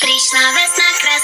Прийшла весна красива.